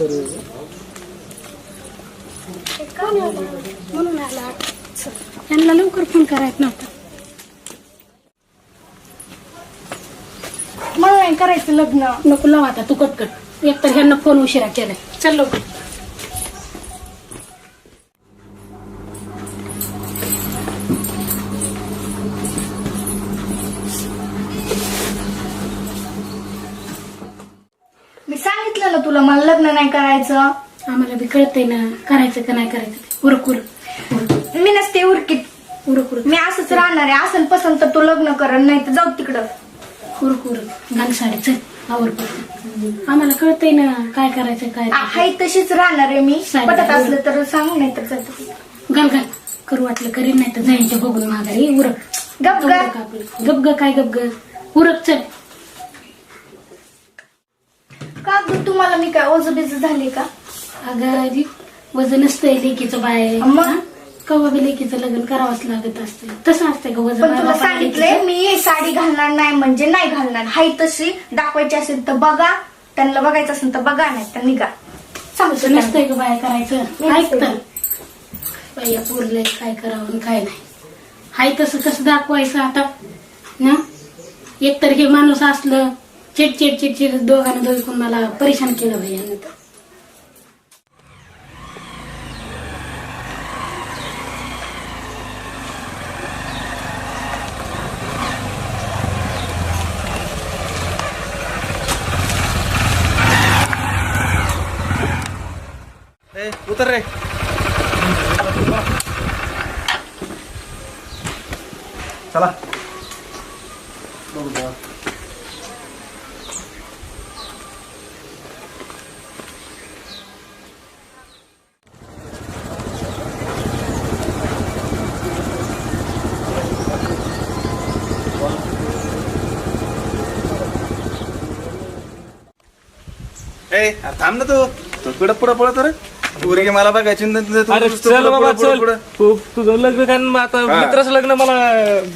सर्व म्हणून आला त्यांना लवकर फोन करायचं नव्हता. मला नाही करायचं लग्न. नको लाव आता तू कटकट. एकतर ह्यांना फोन उशिरा केलाय. चल लवकर. ना तुला? मला लग्न नाही करायचं. आम्हाला बी कळतंय ना करायचं का नाही करायचं. ते. उरक उरक. उरक मी नसते उरकीत. उरक उरक. मी असंच राहणार आहे. असं पसंत तर तू लग्न कर नाही तर जाऊ तिकडं. उरक उरक. घाल साडी चल आवर. आम्हाला कळतंय ना काय करायचं काय आ. हाय तशीच राहणार आहे मी. पटत असलं तर सांग नाही तर जातो घाल घाल. करू वाटलं करीन नाही तर जायच्या बघून माघारी. उरक. गप ग. उरक आपलं. गप ग काय गप ग. उरक चल. का ग? तुम्हाला मी काय ओझबीज झाले का? अगं वजन असतंय लेकीचं बाय. मग? कवा बी लेकीचं लग्न करावंच लागत असतं तसं असतंय का वजन पण तुला बाळाला सांगितलंय? मी साडी घालणार नाही म्हणजे नाही घालणार. हाय तशी दाखवायची असेल तर बघा. त्यांना बघायचं असेल तर बघा नाही तर निघा. सांगतो तसं. नसतंय का बाय करायचं. ऐक. तर. बाया पुरले काय करावं आणि काय नाही. हाय तसं कसं दाखवायचं आता? ना? एकतर हे माणूस असलं चिडचिड चिडचिड दोघांना दोघून मला परेशान केलं भैयानं तर. उतर रे. चला. ए थांब ना तू तू कुठं पुढं पळत रे पोरगी मला बघायची ना तू- तू- अरे तू चल पुढं- बाबा पुढं- पुढं- चल पुढं. तू तुझं लग्न काय न आता हा. मित्राचं लग्न मला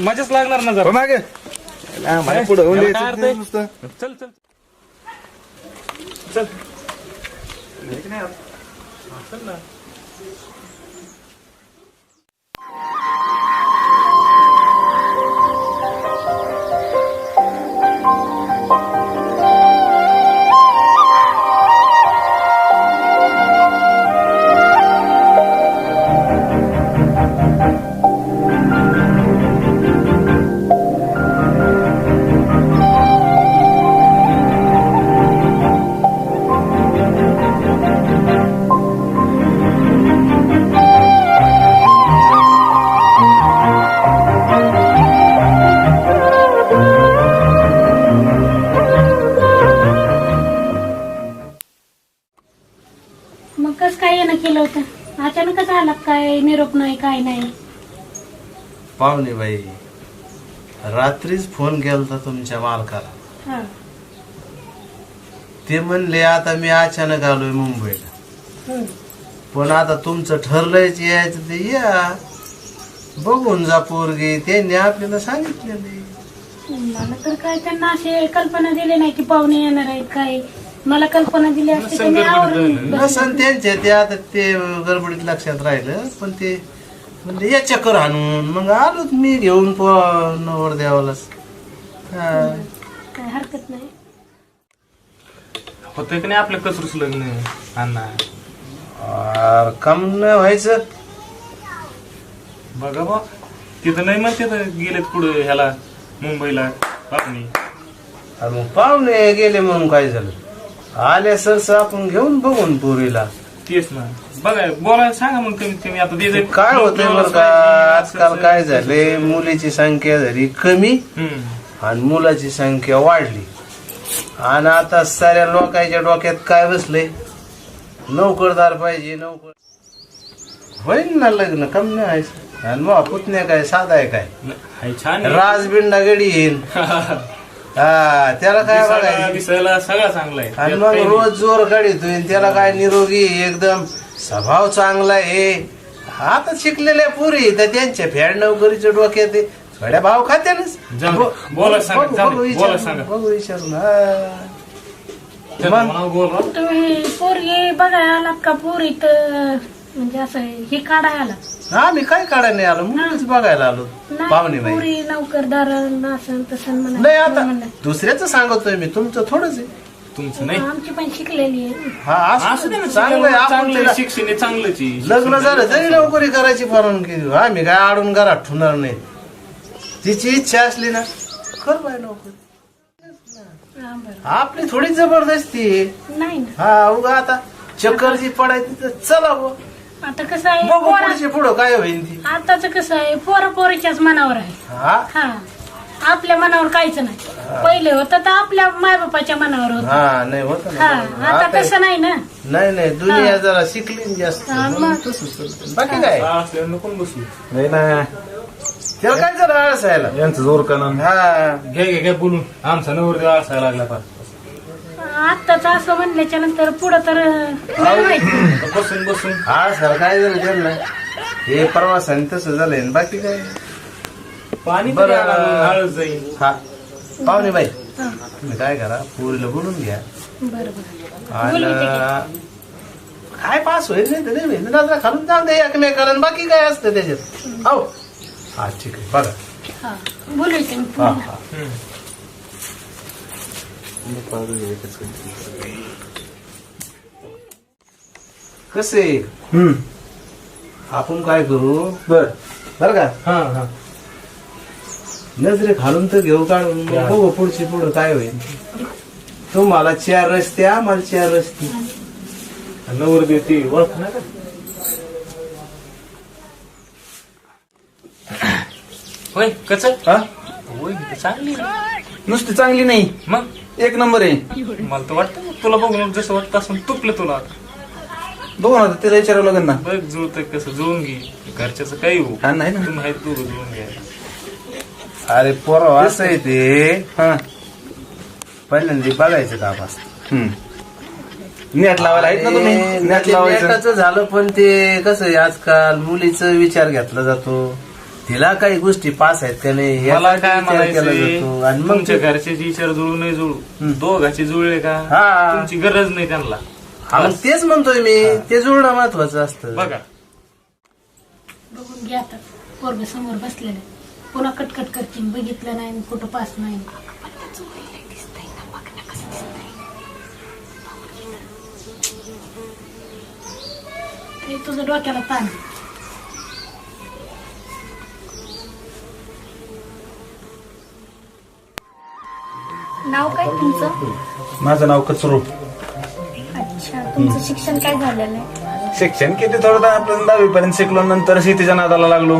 मजाच लागणार ना हो जरा मागे ला, मला पुढं होऊन याला काय द्यायचं अर्थ आहे? नुसतं. चल चल चल हे नाही? चल ना नाही काय नाही. पाहुणे बाई रात्रीच फोन केला तुमच्या मालकाला. हा. ते म्हणले आता मी अचानक आलोय मुंबईला. हम्म. पण आता तुमचं ठरलंयच यायचं ते या. बघून जा पोरगी त्यांनी आपल्याला सांगितलेलं मला तर काय त्यांना असे कल्पना दिली नाही की पाहुणे येणार आहेत काय. मला कल्पना दिली असते तर मी आवरून नसन त्यांच्या ते आता ते गडबडीत लक्षात राहिलं पण ते म्हणजे या चक्कर आणून मग आलो मी घेऊन नवर द्यावालाच काय? हरकत नाही. होतंय की नाही आपलं कसरूच लग्न अण्णा अरे, कम नाही व्हायचं. बघा बा. तिथं नाही म्हणते तर गेलेत पुढे ह्याला मुंबईला पाहुणे. अरे मग पाहुणे गेले म्हणून काय झालं? आले सरस आपण घेऊन बघून पोरीला. तेच ना. बघा बोलायला सांगा मग कमीत कमी आता ते काय होतंय बरं का आजकाल काय झालंय? मुलीची संख्या झाली कमी हम्म. आणि मुलाची संख्या वाढली आणि आता साऱ्या लोकांच्या डोक्यात काय बसलंय? नोकरदार पाहिजे नोकर होईल ना लग्न कम नाही व्हायचं. आणि मग पुतण्या काय साधा आहे काय? हाय, छान आहे. राजबिंडा गडी येईल हा त्याला काय दिसायला बघायचं दिसायला सगळा चांगला आहे आणि त्यात मग काही नाही. रोज जोर काढितोय आणि त्याला काय निरोगी एकदम स्वभाव चांगला आहे आता शिकलेल्या पुरी तर त्यांच्या फॅड नोकरीच्या डोक्यात आहे. थोड्या भाव खात्यानच जाऊ दे. बोला सांगा, बघू- जाऊ दे. बघू बोला विचारून, सांगा. बघू विचारून हा. त्यांना म्हणावं बोलवा तुम्ही पोरगी बघायला आलात का पोरी तर म्हणजे असं हे काढायला आलात आम्ही काय काढायला नाही आलो? मुलीच बघायला आलो. पाहुणे नाही बाई. पोरी नोकरदार असं तसं म्हणा नाही आता म्हणलं. दुसऱ्याच सांगतोय मी तुमचं थोडंच आहे. तुमचं नाही. आमची पण शिकलेली आहे. हा असं असं नाही ना, चांगलं आहे, आपण चांगलं तिला- आहे, शिक्षण आहे चांगलंच आहे. लग्न झालं तरी नोकरी करायची परवानगी देऊ आम्ही काय आडून घरात ठेवणार नाही. तिची इच्छा असली ना कर बाय नोकरी. हा, बरं. आपली थोडी जबरदस्ती आहे. नाही ना. हा उगा आता चक्कर जी पडायची तर चला बुवा. आता कसं आहे बघू पोरा पुढचे पुढं काय होईल ती. आताच कसं आहे पोरा पोरीच्याच मनावर आहे. हा? हा. आपल्या मनावर काहीच नाही. पहिले होतं तर आपल्या मायबापाच्या मनावर होत. हा नाही होत हा ना आता आता तसं नाही ना. नाही नाही दुनिया जरा शिकली ना जास्त. हा, मग. म्हणून तसंच चालतं. बाकी काय? असल्यावर नको बसू. नाही ना त्याला काय जरा आळस यायला यांचं जोर का ना हा. घे घे घे बोलून. आमचा नवर असायला लागला फार आत्ताच असं म्हणल्याच्या नंतर पुढं तर नाही. माहिती. बसून बसून. आळस यायला काय झालं त्यांना? हे प्रवासाने तसं झालंय आणि बाकी काय? पाणी बरं. आलं, हळद जाईल. हा. पाहुणे बाई हा, तुम्ही काय करा? पोरीला बोलून घ्या. बरं आणि बोलवते काय पास होईल नाही तर नाही होईल. नजरा खालून जाऊ दे एकमेकाला आणि बाकी काय असतं त्याच्यात? हो हा ठीक आहे. बघा. हा. मी हा. हा. कसे हम्म आपण काय करू बर बर का हा हा नजरे खालून तर घेऊ काढून बघू पुढची पुढं काय होईल तुम्हाला चार रस्ते आम्हाला चार रस्ते नवर देते ओळख ना का होय कच हा होय चांगली. नुसती चांगली नाही मग एक नंबर आहे. मला तर वाटतं तुला बघून जसं वाटतं असं तुपलं तुला बघू ना आता तिला विचारावं लागेल ना. बघ जुळतं कसं जुळून घे. घरच्याचं काही हो. हा नाही ना. तुम्ही दोघं जुळून घ्या अरे पोरं असं आहे ते. हा. पहिल्यांदा बघायचं काम असतं हम्म. नेट लावायला आहेत ना तुम्ही? नेट लावायचं. नेटाचं झालं पण ते कसं आहे आजकाल मुलीचा विचार घेतला जातो. तिला काही गोष्टी पास आहेत का नाही मला काय विचार केला म्हणायचंय जातो. आणि मग तुमच्या ते- घरचे विचार जुळू नाही जुळू. दोघाचे जुळले का? हा. तुमची गरज नाही त्यांना. हा, मग तेच म्हणतोय मी. ते जुळणं महत्वाचं असतं. बघा. बघून घ्या आता. पोरग समोर बसलेलं आहे. पुन्हा कटकट करतील. बघितलं नाही कुठं पास नाही. हे तुझं डोक्याला ताण आहे. नाव काय तुमचं? माझं नाव कचरू. अच्छा तुमचं शिक्षण काय झालेलं आहे? शिक्षण किती थोडं आपलं दहावी पर्यंत शिकलो नंतर शेतीच्या नादाला लागलो.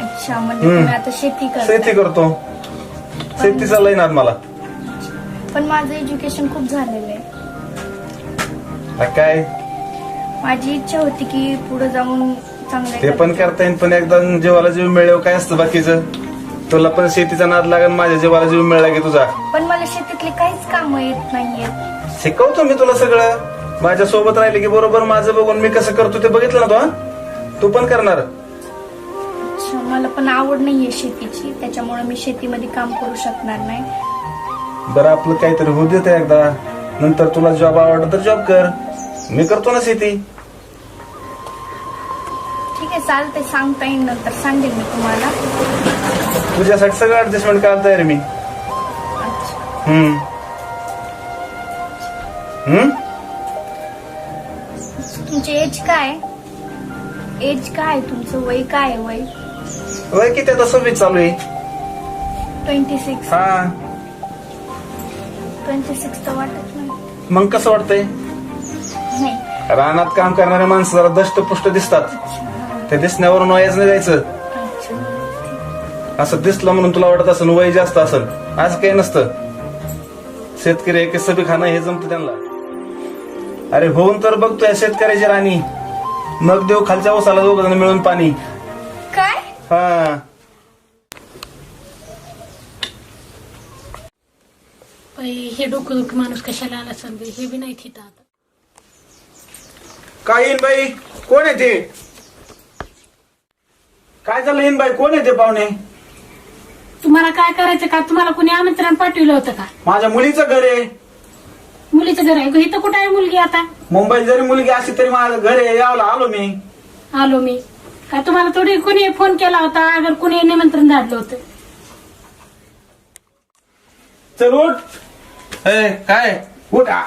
अच्छा म्हणजे तुम्ही आता शेती शेती करता. करतो शेतीचा लय नाद मला. पण माझं एज्युकेशन खूप झालेलं आहे. काय? माझी इच्छा होती की पुढे जाऊन चांगलं ते पण करता येईल पण एकदा जीवाला जीव मिळेल काय असतं बाकीचं? तुला पण शेतीचा नाद लागेल माझ्या जीवाला जीव मिळला की तुझा. पण शेतीतली काहीच कामं येत नाहीयेत शिकवतो मी तुला सगळं. माझ्या सोबत राहिले की बरोबर माझं बघून मी कसं करतो ते बघितलं ना तू हा? तू पण करणार. मला पण आवड नाहीये शेतीची. त्याच्यामुळे मी शेतीमध्ये काम करू शकणार नाही. बरं आपलं काहीतरी होऊ देत एकदा. नंतर तुला जॉब आवडला तर जॉब कर. मी करतो ना शेती. ठीक आहे चालते सांगता येईल नंतर. सांगेल मी तुम्हाला. तुझ्यासाठी सगळं ऍडजस्टमेंट करायला तयार आहे मी. तुमची एज काय? एज काय तुमचं? वय काय आहे वय? वय किती आता सव्वीस चालू आहे. ट्वेंटी सिक्स हा. ट्वेंटी सिक्स तर वाटत नाही. मग कसं वाटतंय? नाही. रानात काम करणारे माणसं जरा दष्टपुष्ट दिसतात. अच्छा. ते दिसण्यावरून वयाच नाही जायचं अच्छा. असं दिसलं म्हणून तुला वाटत असेल वय जास्त असेल. असं काही नसतं. शेतकरी एक सभी खाणं हे जमतं त्यांना. अरे होऊन तर बघतोय शेतकऱ्याची राणी. मग देऊ खालच्या ओसाला दोघ जण मिळून पाणी. काय? हा. हे डोकं दुखी माणूस कशाला आला सांग हे बी नाही थित आता. काय येईन बाई? कोण आहे ते? काय झालं येईन बाई? कोण आहे ते पाहुणे? तुम्हाला काय करायचं का? तुम्हाला कोणी आमंत्रण पाठवलं होतं का? माझ्या मुलीचं घर आहे. मुलीचं घर आहे. इथं कुठं आहे मुलगी आता? मुंबईत जरी मुलगी असली तरी माझं घर आहे. यावला आलो मी. आलो मी. काय तुम्हाला थोडी कुणी फोन केला होता? अगर कुणी निमंत्रण धाडलं होतं. चल उठ. ए काय? उठ. आ-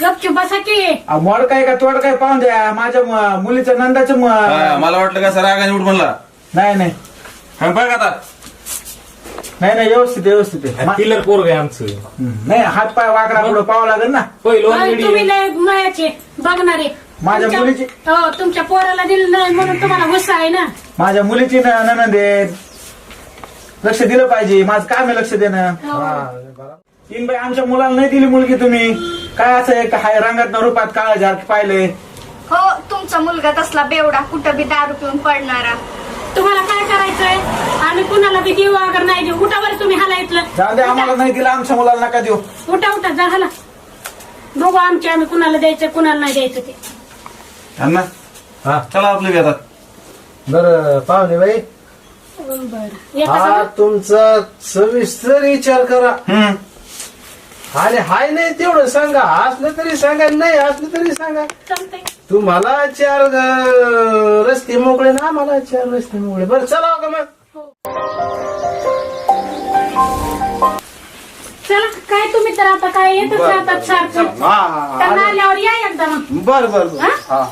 गपचूप बसा की. आ, मोड काय का? तोड काय? पाहून द्या. माझ्या म- मुलीचं नंदाचं म- हा, मला वाटलं का सर आगाने उठ म्हणला. नाही नाही. हा, बघ आता. नाही नाही व्यवस्थित व्यवस्थित आहे. मा- किलर पोरग आहे आमचं. हम्म, नाही हात पाय वाकडा पुढे पाहावं लागेल ना? पहिलं अय, तुम्ही लय मायाचे बघणारे. माझ्या तुमच्या- मुलीची- हो तुमच्या पोराला दिलं नाही म्हणून तुम्हाला गुस्सा आहे ना? माझ्या मुलीची न- ननंद आहे लक्ष दिलं पाहिजे. माझं काम आहे लक्ष देणं. हो. तीन बाई आमच्या मुलाला नाही दिली मुलगी तुम्ही. काय असं एक हाय रंगात रूपात काळ झार पाहिले हो तुमचा मुलगा तसला बेवडा कुठं बी दारू पिऊन पडणारा. तुम्हाला काय करायचंय? आम्ही कुणाला बी देऊ अगर नाही देऊ उठावर तुम्ही हाला इथलं? जाऊ दे आम्हाला नाही दिलं आमच्या मुलाला नका देऊ. उठा उठा जा हाला बघू आमचे आम्ही कुणाला द्यायचं कुणाला नाही द्यायचं ते. अण्णा? हा चला आपलं आता. बर पाहुणे बाई. बरं. हा तुमचा सविस्तर विचार करा. हम्म. आणि हाय नाही तेवढं सांगा. असलं तरी सांगा नाही असलं तरी सांगा. चालतंय. तुम्हाला चार अं, रस्ते मोकळे ना आम्हाला चार रस्ते मोकळे. बरं चला हो का मग? चला काय तुम्ही तर आता काय येतच राहतात सारखं? हा, हा, त्यांना आल्यावर या एकदा मग. बर बर बर. हा? हा.